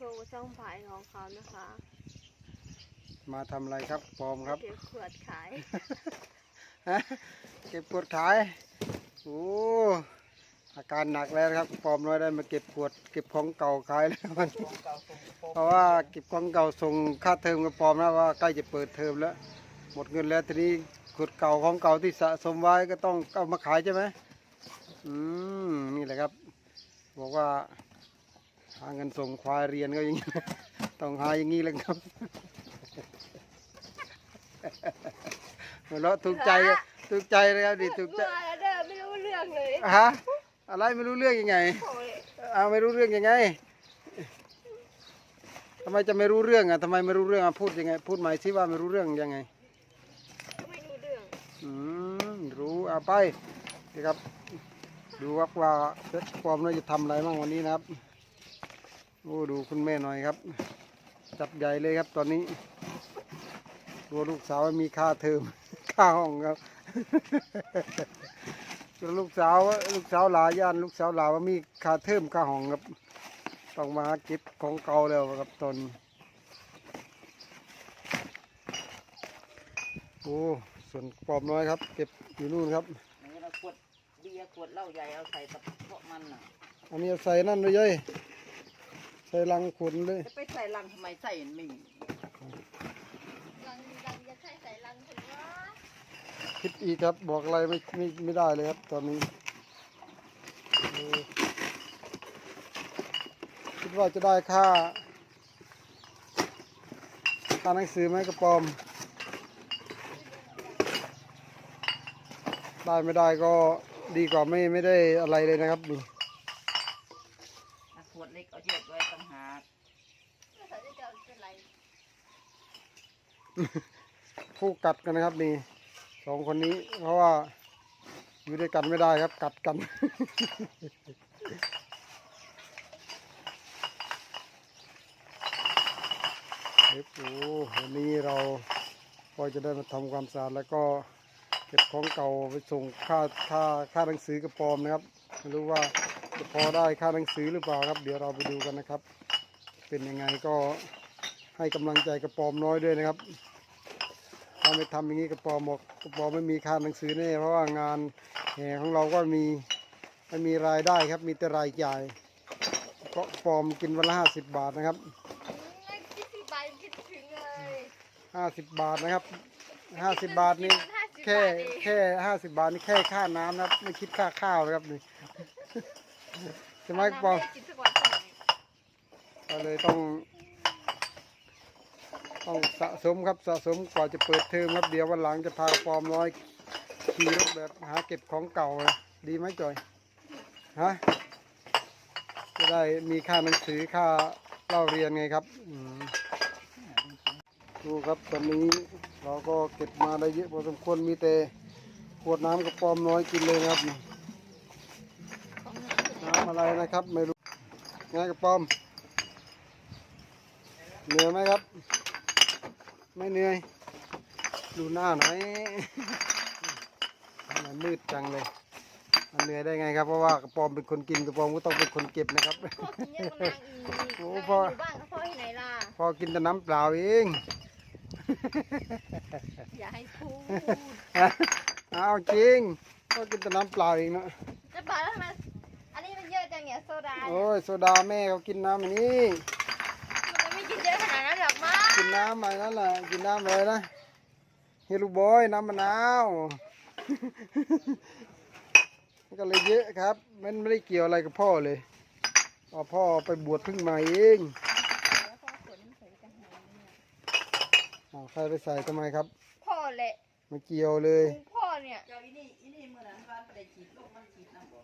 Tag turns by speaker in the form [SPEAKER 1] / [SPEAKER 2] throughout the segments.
[SPEAKER 1] พวกช่องผายของเขานะคะ
[SPEAKER 2] มาทำอะไรครับปอมครับ
[SPEAKER 1] เก็บขวดขาย
[SPEAKER 2] ฮะเก็บขวดขายโอ้อาการหนักแล้วนะครับปอมน้อยได้มาเก็บขวด เก็บของเก่าขายแล้ววันนี้เพราะว่าเก็บของเก่าส่งค่าเทอมกับปอมนะว่าใกล้จะเปิดเทอมแล้ว หมดเงินแล้วทีนี้ขวดเก่าของเก่าที่สะสมไว้ก็ต้องเอามาขายใช่ไหมอืมนี่แหละครับ บอกว่า หาเงินส่งควายเรียนก็อย่างนี้ ต้องหาอย่างนี้เลยครับหัวเราะถูกใจก็ถูกใจเลยครับดิถูกใจ
[SPEAKER 1] มาแล้วเด้อไม่รู้เรื่องเลย
[SPEAKER 2] ฮะอะไรไม่รู้เรื่องยังไง
[SPEAKER 1] โอ้ย
[SPEAKER 2] เอาไม่รู้เรื่องยังไงทำไมจะไม่รู้เรื่องอะทำไมไม่รู้เรื่องอะพูดยังไง พูดใหม่สิว่าไม่รู้เรื่องยังไง
[SPEAKER 1] ไม่รู้เรื่อง
[SPEAKER 2] อืมรู้เอาไปนี่ครับดูว่าว่าเพชรปลอมเราจะทำอะไรบ้างวันนี้นะครับโอ้ดูคุณแม่หน่อยครับ จัดใหญ่เลยครับตอนนี้ตัวลูกสาวมีค่าเทอมค่าห้องครับตัวลูกสาวลูกสาวหลายย่านลูกสาวหลาว่ามีค่าเทอมค่าห้องครับต้องมาหาเก็บของเก่าแล้วครับตอนนี้โอ้ส่วนปลอมน้อยครับ เก็บอยู่นู่นครับ
[SPEAKER 3] นี่เราขวดเบียร์ขวดเหล้าใหญ่เอาใส่ตะเพาะมันน่ะ
[SPEAKER 2] อันนี้เอาใส่นั่นเลยเย้ย ใส่ลังขุนเลย
[SPEAKER 3] จะไปใส่ลังทำไมใส่มันไม่มี
[SPEAKER 1] ลังลังจะใส่ใส่ลังถึงว่า
[SPEAKER 2] คิดอีกครับบอกอะไรไม่ไม่ไม่ได้เลยครับ ตอนนี้เออคิดว่าจะได้ค่าค่าหนังสือไหมกระปอม ได้ไม่ได้ก็ดีกว่าไม่ไม่ได้อะไรเลยนะครับนี่
[SPEAKER 3] ถ้าข วดเล็กเอาแยกไว้ต่างหาก
[SPEAKER 2] คู่กัดกันนะครับนี่สองคนนี้ เพราะว่าอยู่ด้วยกันไม่ได้ครับ กัดกัน เฮ้ยโอ้วันนี้เราก็จะได้มาทำความสะอาดแล้วก็เก็บของเก่าไปส่งค่าค่าค่าหนังสือกระปอมนะครับไม่รู้ว่า จะพอได้ค่าหนังสือหรือเปล่าครับ เดี๋ยวเราไปดูกันนะครับ เป็นยังไงก็ให้กำลังใจกระปอมน้อยด้วยนะครับถ้าไม่ทำอย่างนี้กระปอมบอกกระปอมไม่มีค่าหนังสือแน่เพราะว่างานแห่ของเราก็มีไม่มีรายได้ครับ มีแต่รายจ่ายก็ปอมกินวันละห้าสิบบาทนะครับ
[SPEAKER 1] ไม่คิดสิบบาทคิดถึงเลย
[SPEAKER 2] ห้าสิบบาทนะครับห้าสิบบาทนี่แค่แค่ห้าสิบบาทนี่แค่ค่าน้ำนะครับไม่คิดค่าข้าวนะครับนี่ ใช่ไหมกระปอม
[SPEAKER 1] กินทุกวันเลย
[SPEAKER 2] ก็เลยต้อง ต้องสะสมครับสะสมกว่าจะเปิดเทอมครับเดี๋ยววันหลังจะพากระปอมน้อยขี่รถแบบหาเก็บของเก่านะดีไหมจอยฮะจะได้มีค่าหนังสือค่าเล่าเรียนไงครับอืมดูครับตอนนี้เราก็เก็บมาได้เยอะพอสมควรมีแต่ขวดน้ำกระปอมน้อยกินเลยนะครับน้ำ อะไรนะครับ ไม่รู้ไงกระปอมเหนื่อยไหมครับ ไม่เหนื่อย ดูหน้าหน่อยทำไมมืดจังเลยมันเหนื่อยได้ไงครับเพราะว่ากระปอมเป็นคนกินกระปอมก็ต้องเป็นคนเก็บนะครับ
[SPEAKER 1] กินเยอะกว่านางอีก
[SPEAKER 2] โอ้
[SPEAKER 1] นาง
[SPEAKER 2] พ่อ
[SPEAKER 1] อยู่บ้านก็พ่อที่ไหนล่ะ
[SPEAKER 2] พอกินแต่น้ำเปล่าเอง
[SPEAKER 1] อย่าให้พูด
[SPEAKER 2] เอาจริงพอกินแต่น้ำเปล่าเองเนาะ
[SPEAKER 1] จะบาแล้วทำไม โซดาเนี่ย
[SPEAKER 2] โอ้ยโซดาแม่เขากินน้ำอย่างนี้
[SPEAKER 1] มันไม่กินเยอะขนาดนั้นหรอกมั้ง
[SPEAKER 2] กินน้ำอะไรนั่นแหละกินน้ำเลยนะเฮลูบอยน้ำมะนาวมันก็เลยเยอะครับ มันไม่ได้เกี่ยวอะไรกับพ่อเลยอ๋อพ่อไปบวชเพิ่งมาเองอ๋อใครไปใส่ทำไมครับ
[SPEAKER 1] พ่อแหละ
[SPEAKER 2] ไม่เกี่ยวเลย
[SPEAKER 1] ลุงพ่อเนี่ย
[SPEAKER 3] เจ้าอีนี่อีนี่เมื่อนั้นร้านไปได้ฉีดลูกมันฉีดน้ำบ่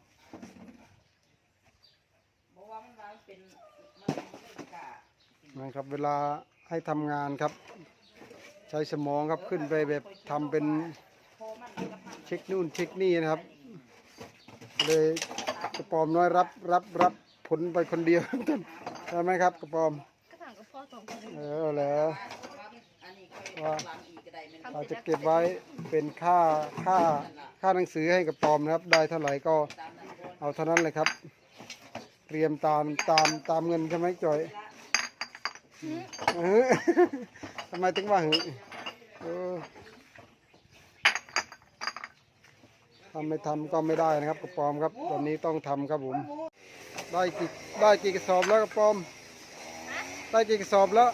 [SPEAKER 3] บอกว่ามันว่ามันเป็นมันไม่กล้า
[SPEAKER 2] นะครับเวลาให้ทำงานครับ ใช้สมองครับขึ้นไปแบบทำเป็น
[SPEAKER 3] พอมันกับมัน
[SPEAKER 2] เช็คนู่นเช็คนี่นะครับ เลยกระปอมน้อยรับรับรับผลไปคนเดียว ใช่ไหมครับกระปอม
[SPEAKER 1] ก็ถามกับพ่อสองคน
[SPEAKER 2] เออแล้ว
[SPEAKER 3] อันนี้ค่อยหลังอีกก็ได้มัน
[SPEAKER 2] เราจะเก็บไว้เป็นค่าค่าค่าหนังสือให้กับปอมนะครับ ได้เท่าไหร่ก็
[SPEAKER 3] ตามนั้นบ่
[SPEAKER 2] เอาเท่านั้นเลยครับ เตรียมตามตามตามเงินใช่ไหมจอยเออทำไมถึงว่าหึเออทำไม่ทำก็ไม่ได้นะครับกระปอมครับ ตอนนี้ต้องทำครับผม ได้กี่ได้กี่กระสอบแล้วกระปอม ได้กี่กระสอบแล้ว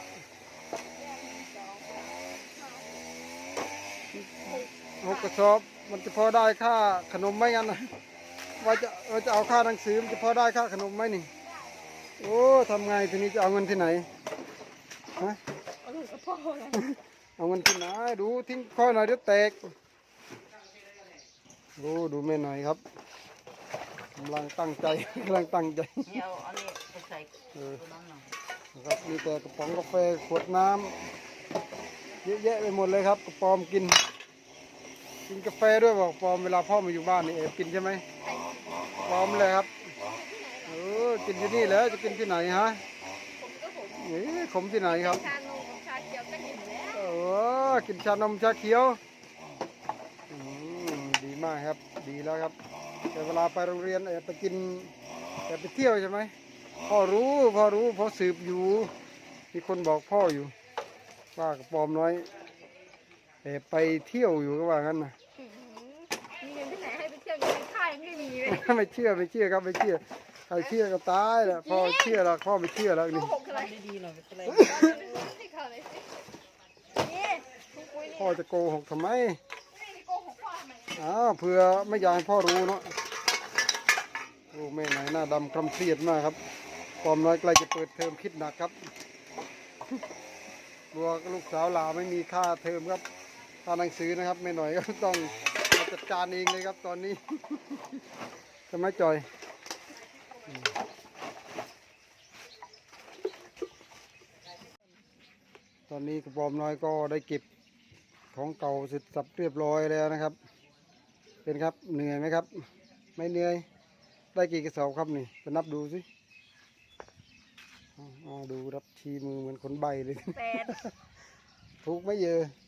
[SPEAKER 2] หกกระสอบมันจะพอได้ค่าขนมไหมงั้นนะ ว่าจะว่าจะเอาค่าหนังสือมันจะพอได้ค่าขนมไหมนี่ โอ้ทำไงทีนี้จะเอาเงินที่ไหนฮะ
[SPEAKER 1] เอาลูกกับพ่อไง
[SPEAKER 2] เอาเงินที่ไหนดูทิ้งค่อยหน่อยเดี๋ยวแตกโอ้ดูแม่หน่อยครับกำลังตั้งใจกำลังตั้งใจ
[SPEAKER 3] นี่เอาอันนี้ไปใส่
[SPEAKER 2] เออ
[SPEAKER 3] ตัวนั้นหน่อย
[SPEAKER 2] นะครับมีแต่กระป๋องกาแฟขวดน้ำเยอะแยะไปหมดเลยครับกระปอมกิน กินกาแฟด้วยบอกปอมเวลาพ่อมาอยู่บ้านนี่เอบกินใช่ไหม ปอมเลยครับเออกินที่นี่แล้วจะกินที่ไหนฮะ
[SPEAKER 1] ผมก็ผม
[SPEAKER 2] เอ๊ะขมที่ไหนครับ
[SPEAKER 1] ชานมกับชาเขียวก็กินแล้ว
[SPEAKER 2] เออกินชานมชาเขียวอืมดีมากครับดีแล้วครับแต่เวลาไปโรงเรียนเอบไปกินเอบไปเที่ยวใช่ไหมพ่อรู้พ่อรู้พ่อสืบอยู่มีคนบอกพ่ออยู่ว่ากระปอมน้อยเอบไปเที่ยวอยู่ก็ว่างั้นนะ
[SPEAKER 1] อื้อหือมีเงินที่ไหนให้ไปเที่ยวเงิน ค่ายยังไม่มีเลย
[SPEAKER 2] ไม่เชื่อไม่เชื่อครับไม่เชื่อใครเชื่อก็ตายแหละพ่อเชื่อแล้วพ่อไม่เชื่อแล้ว
[SPEAKER 1] โก
[SPEAKER 2] นี่
[SPEAKER 1] หกอะไร
[SPEAKER 3] ทำดีๆหน่อยไม่เป็นไร
[SPEAKER 1] ให้เขาเลยสินี่คุณปุ้ยนี่
[SPEAKER 2] พ่อจะโกหกทำไม
[SPEAKER 1] นี่โกหกพ่อทำไม
[SPEAKER 2] อ้าวเผื่อไม่อยากให้พ่อรู้เนาะโอ้แม่ไหนหน้าดำคล้ำเครียดมากครับปอมน้อยใกล้จะเปิดเทอมคิดหนักครับกลัวลูกสาวหลาไม่มีค่าเทอมครับค่าหนังสือนะครับแม่หน่อยก็ต้องมา จัดการเองเลยครับตอนนี้ทำไมจอยอืมตอนนี้กระปอมน้อยก็ได้เก็บของเก่าเสร็จสับเรียบร้อยแล้วนะครับ เป็นครับเหนื่อยไหมครับ ไม่เหนื่อย ได้กี่กระสอบครับนี่ไปนับดูสิเอาเอาดูรับชีมือเหมือนคนใบเลย
[SPEAKER 1] แปด
[SPEAKER 2] ถูกไหม่เยอะ
[SPEAKER 1] ถูก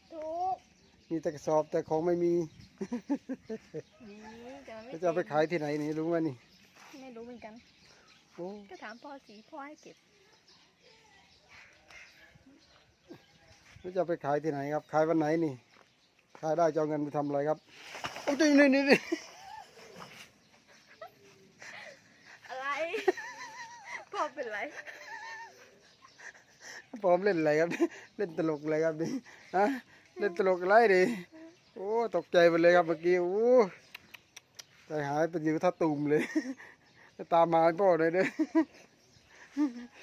[SPEAKER 2] มีแต่กระสอบแต่ของไม่มี
[SPEAKER 1] นี่แต่มันไม่
[SPEAKER 2] แล้วจะเอาไปขายที่ไหนนี่รู้ไหมนี่
[SPEAKER 1] ไม่รู้เหมือนกัน
[SPEAKER 2] โอ้
[SPEAKER 1] ก็ถามพ่อสีพ่อให้เก็บ
[SPEAKER 2] แล้วจะเอาไปขายที่ไหนครับ ขายวันไหนนี่ ขายได้จะเอาเงินไปทำอะไรครับโอ้ยนี่นี่นี่
[SPEAKER 1] อะไร พ่อเป็นไร
[SPEAKER 2] ปลอมเล่นอะไรครับ เล่นตลกอะไรครับนี่ฮะ เล่นตลกอะไรดิโอ้ตกใจหมดเลยครับเมื่อกี้โอ้ใจหายเป็นอยู่ท่าตุ่มเลยตามมาให้พ่อเลยเด้อ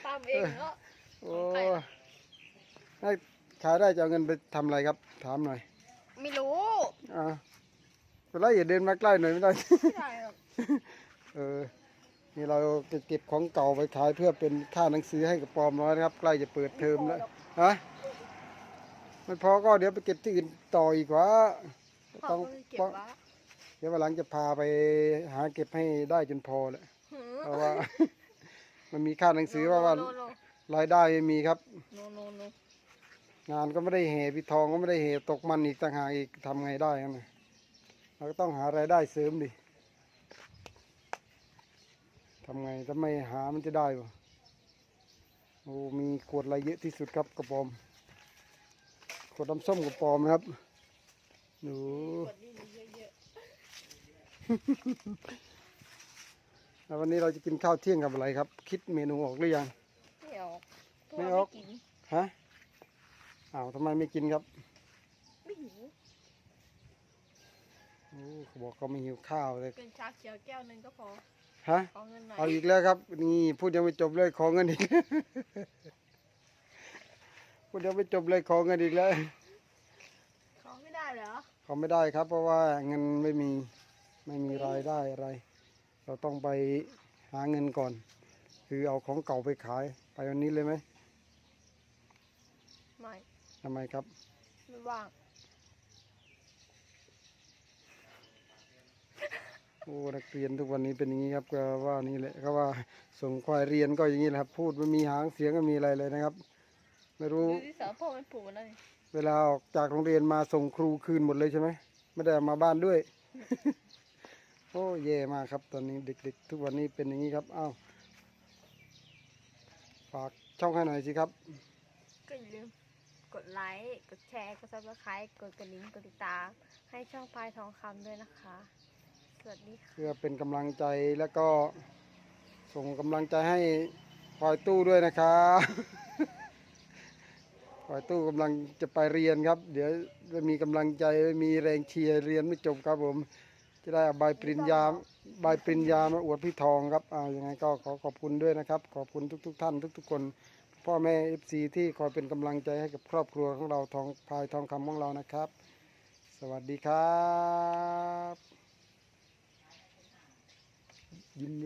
[SPEAKER 1] ตามเองเนาะ
[SPEAKER 2] โอ้ให้ขายได้จะเอาเงินไปทำอะไรครับ ถามหน่อย
[SPEAKER 1] ไม่รู้
[SPEAKER 2] อ่าเป็นไรอย่าเดินมาใกล้หน่อยไม่ได้
[SPEAKER 1] ไม่ได้หรอก
[SPEAKER 2] เออนี่เราจะเก็บของเก่าไปขายเพื่อเป็นค่าหนังสือให้กับปอมน้อยนะครับ ใกล้จะเปิดเทอมแล้วฮะ ไม่พอก็เดี๋ยวไปเก็บที่อื่นต่ออีกว่า
[SPEAKER 1] พ่อ
[SPEAKER 2] ต้อง
[SPEAKER 1] ก็เลยเก็บวะ
[SPEAKER 2] เดี๋ยววันหลังจะพาไปหาเก็บให้ได้จนพอแหละ
[SPEAKER 1] หือ
[SPEAKER 2] เพราะว่า มันมีค่าหนังสือว่าว่า
[SPEAKER 1] โนโน
[SPEAKER 2] รายได้ไม่มีครับ
[SPEAKER 1] โนโนโน
[SPEAKER 2] งานก็ไม่ได้เหพี่ทองก็ไม่ได้เหตกมันอีกต่างหากอีกทำไงได้กันนะเราก็ต้องหารายได้เสริมดิทำไงถ้าไม่หามันจะได้ปะโอ้มีขวดอะไรเยอะที่สุดครับกระป๋อม ขวดน้ำส้มกระป๋อมนะครับดู
[SPEAKER 1] กดนี่มันเยอะ
[SPEAKER 2] แล้ววันนี้เราจะกินข้าวเที่ยงกับอะไรครับ คิดเมนูออกหรือยัง
[SPEAKER 1] ๆไม่ออก
[SPEAKER 2] ไม่ออก
[SPEAKER 1] กิน
[SPEAKER 2] ฮะอ้าวทำไมไม่กินครับ
[SPEAKER 1] ไม่หิว
[SPEAKER 2] โอ้เขาบอกเขาไม่หิวข้าวเลย
[SPEAKER 1] เป็นชาเขียวแก้วหนึงก็พอ
[SPEAKER 2] ฮะ
[SPEAKER 1] ขอเงินหน่อย
[SPEAKER 2] เอาอีกแล้วครับ นี่พูดยังไม่จบเลยขอเงินอีก พูดยังไม่จบเลยขอเงินอีกแล้ว
[SPEAKER 1] ขอไม่ได้เหรอ
[SPEAKER 2] เขาไม่ได้ครับ เพราะว่าเงินไม่มีไม่มีรายได้อะไร เราต้องไปหาเงินก่อน คือเอาของเก่าไปขายไปวันนี้เลยไหม
[SPEAKER 1] ไม่
[SPEAKER 2] ทำไมครับ
[SPEAKER 1] ไม่ว่าง
[SPEAKER 2] โอ้นักเรียนทุกวันนี้เป็นอย่างนี้ครับก็ว่านี่แหละก็ว่าส่งควายเรียนก็อย่างนี้แหละครับ พูดไม่มีหางเสียงไม่มีอะไรเลยนะครับ ไม่รู้
[SPEAKER 1] ดูที่สาวพ่อมันผูกแล้วนี่
[SPEAKER 2] เวลาออกจากโรงเรียนมาส่งครูคืนหมดเลยใช่ไหมไม่ได้เอามาบ้านด้วย โอ้แย่มากครับตอนนี้เด็กๆ ทุกวันนี้เป็นอย่างนี้ครับอ้าวฝากช่องให้หน่อยสิครับ
[SPEAKER 1] ก็อย่าลืมกดไลค์ กดแชร์ กดซับสไครต์กดกระดิ่ง กดติดตาม ให้ช่องพายทองคำด้วยนะคะ สวัสดีค่ะ
[SPEAKER 2] เพื่อเป็นกำลังใจแล้วก็ส่งกำลังใจให้พลอยตู้ด้วยนะครับพล อยตู้กำลังจะไปเรียนครับ เดี๋ยวไม่มีกำลังใจมีแรงเชียร์เรียนไม่จบครับผม จะได้เอาใบปริญญาใบปริญญามาอวดพี่ทองครับอ่ายังไงก็ขอขอบคุณด้วยนะครับ ขอบคุณทุก ๆท่านทุก ๆ คน พ่อแม่เอฟซีที่คอยเป็นกำลังใจให้กับครอบครัวของเราทองพายทองคำของเรานะครับ สวัสดีครับ ยิ้มไหม